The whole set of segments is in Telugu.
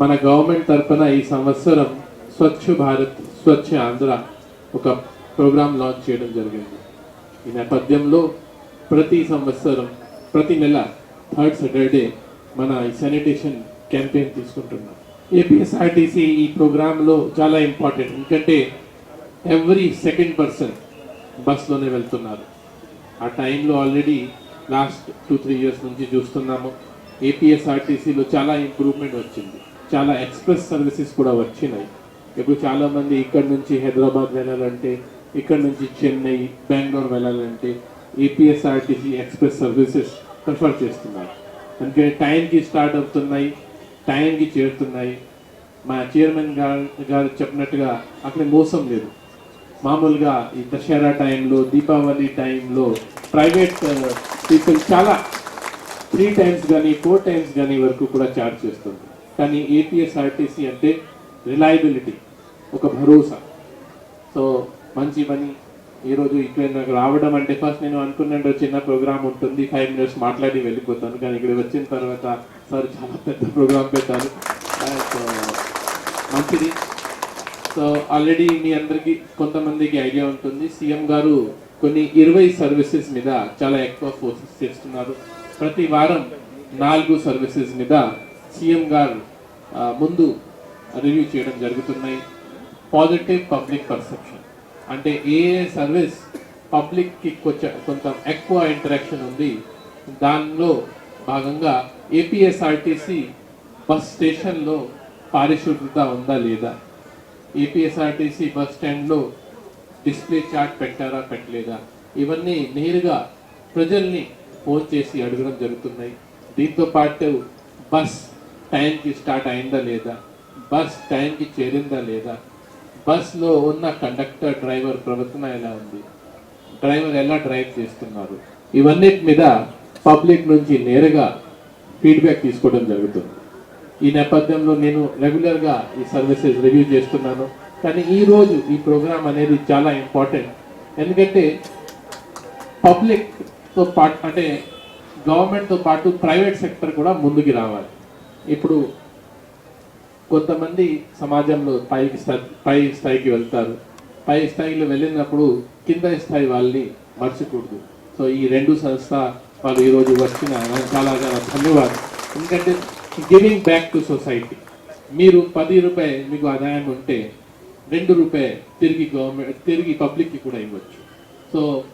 మన గవర్నమెంట్ తరఫున ఈ సంవత్సరం స్వచ్ఛ భారత్ స్వచ్ఛ ఆంధ్ర ఒక ప్రోగ్రాం లాంచ్ చేయడం జరిగింది. ఈ నేపథ్యంలో ప్రతి సంవత్సరం ప్రతి నెల థర్డ్ సాటర్డే మన ఈ శానిటేషన్ క్యాంపెయిన్ తీసుకుంటున్నాం. ఏపీఎస్ఆర్టీసీ ఈ ప్రోగ్రాంలో చాలా ఇంపార్టెంట్ ఎందుకంటే ఎవ్రీ సెకండ్ పర్సన్ బస్లోనే వెళ్తున్నారు. ఆ టైంలో already last two three years నుంచి చూస్తున్నాము. ఏపీఎస్ఆర్టీసీలో చాలా ఇంప్రూవ్మెంట్ వచ్చింది. చాలా ఎక్స్ప్రెస్ సర్వీసెస్ కూడా వచ్చినాయి. ఇప్పుడు చాలామంది ఇక్కడ నుంచి హైదరాబాద్ వెళ్ళాలంటే ఇక్కడ నుంచి చెన్నై బెంగళూరు వెళ్ళాలంటే ఏపీఎస్ఆర్టీసీ ఎక్స్ప్రెస్ సర్వీసెస్ ప్రిఫర్ చేస్తున్నారు. అందుకే టైంకి స్టార్ట్ అవుతున్నాయి టైంకి చేరుతున్నాయి. మా చైర్మన్ గారు గారు చెప్పినట్టుగా అక్కడ మోసం లేదు. మామూలుగా ఈ దసరా టైంలో దీపావళి టైంలో ప్రైవేట్ పీపుల్ చాలా త్రీ టైమ్స్ కానీ ఫోర్ టైమ్స్ కానీ వరకు కూడా చార్జ్ చేస్తుంది. కానీ ఏపీఎస్ఆర్టీసీ అంటే రిలయబిలిటీ ఒక భరోసా. సో మంచి పని. ఈరోజు ఇక్కడ నాకు రావడం అంటే ఫస్ట్ నేను అనుకున్నాను చిన్న ప్రోగ్రామ్ ఉంటుంది ఫైవ్ మినిట్స్ మాట్లాడి వెళ్ళిపోతాను. కానీ ఇక్కడ వచ్చిన తర్వాత సార్ చాలా పెద్ద ప్రోగ్రామ్ పెట్టారు. మంచిది. సో ఆల్రెడీ మీ అందరికీ కొంతమందికి ఐడియా ఉంటుంది. సీఎం గారు కొన్ని ఇరవై సర్వీసెస్ మీద చాలా ఎక్కువ ఫోర్సెస్ చేస్తున్నారు. ప్రతి వారం నాలుగు సర్వీసెస్ మీద సీఎం గారు ముందు రివ్యూ చేయడం జరుగుతున్నాయి. పాజిటివ్ పబ్లిక్ పర్సెప్షన్ అంటే ఏ సర్వీస్ పబ్లిక్కి కొంచెం కొంత ఎక్కువ ఇంటరాక్షన్ ఉంది దానిలో భాగంగా ఏపీఎస్ఆర్టీసీ బస్ స్టేషన్లో పారిశుభ్రత ఉందా లేదా? ఏపీఎస్ఆర్టీసీ బస్ స్టాండ్లో డిస్ప్లే చార్ట్ పెట్టారా పెట్టలేదా? ఇవన్నీ నేరుగా ప్రజల్ని ఫోన్ చేసి అడగడం జరుగుతున్నాయి. దీంతో పాటు బస్ టైంకి స్టార్ట్ అయిందా లేదా? బస్ టైంకి చేరిందా లేదా? బస్లో ఉన్న కండక్టర్ డ్రైవర్ ప్రవర్తన ఎలా ఉంది? డ్రైవర్ ఎలా డ్రైవ్ చేస్తున్నారు? ఇవన్నీ మీద పబ్లిక్ నుంచి నేరుగా ఫీడ్బ్యాక్ తీసుకోవడం జరుగుతుంది. ఈ నేపథ్యంలో నేను రెగ్యులర్గా ఈ సర్వీసెస్ రివ్యూ చేస్తున్నాను. కానీ ఈరోజు ఈ ప్రోగ్రాం అనేది చాలా ఇంపార్టెంట్. ఎందుకంటే పబ్లిక్తో పాటు అంటే గవర్నమెంట్తో పాటు ప్రైవేట్ సెక్టర్ కూడా ముందుకు రావాలి. ఇప్పుడు కొంతమంది సమాజంలో పైకి పై స్థాయికి వెళ్తారు. పై స్థాయిలో వెళ్ళినప్పుడు కింద స్థాయి వాళ్ళని మర్చకూడదు. సో ఈ రెండు సంస్థ వాళ్ళు ఈరోజు వచ్చిన చాలా చాలా ధన్యవాదాలు. ఎందుకంటే గివింగ్ బ్యాక్ టు సొసైటీ మీరు పది రూపాయలు మీకు ఆదాయం ఉంటే రెండు రూపాయలు తిరిగి గవర్నమెంట్ తిరిగి పబ్లిక్కి కూడా ఇవ్వచ్చు. సో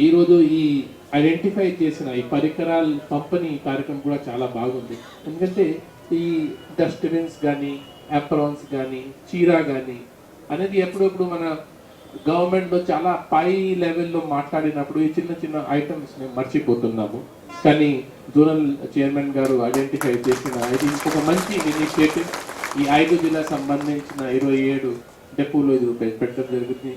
ఈరోజు ఈ ఐడెంటిఫై చేసిన ఈ పరికరాలు పంపిణీ కార్యక్రమం కూడా చాలా బాగుంది. ఎందుకంటే ఈ డస్ట్బిన్స్ కానీ అప్రాన్స్ కానీ చీరా కానీ అనేది ఎప్పుడప్పుడు మన గవర్నమెంట్లో చాలా పై లెవెల్లో మాట్లాడినప్పుడు ఈ చిన్న చిన్న ఐటమ్స్ మేము మర్చిపోతున్నాము. కానీ జోనల్ చైర్మన్ గారు ఐడెంటిఫై చేసిన ఇది ఇంకొక మంచి ఇనిషియేటివ్ ఈ ఐదు జిల్లా సంబంధించిన ఇరవై ఏడు డెపోలో ఇది పెట్టడం జరుగుతుంది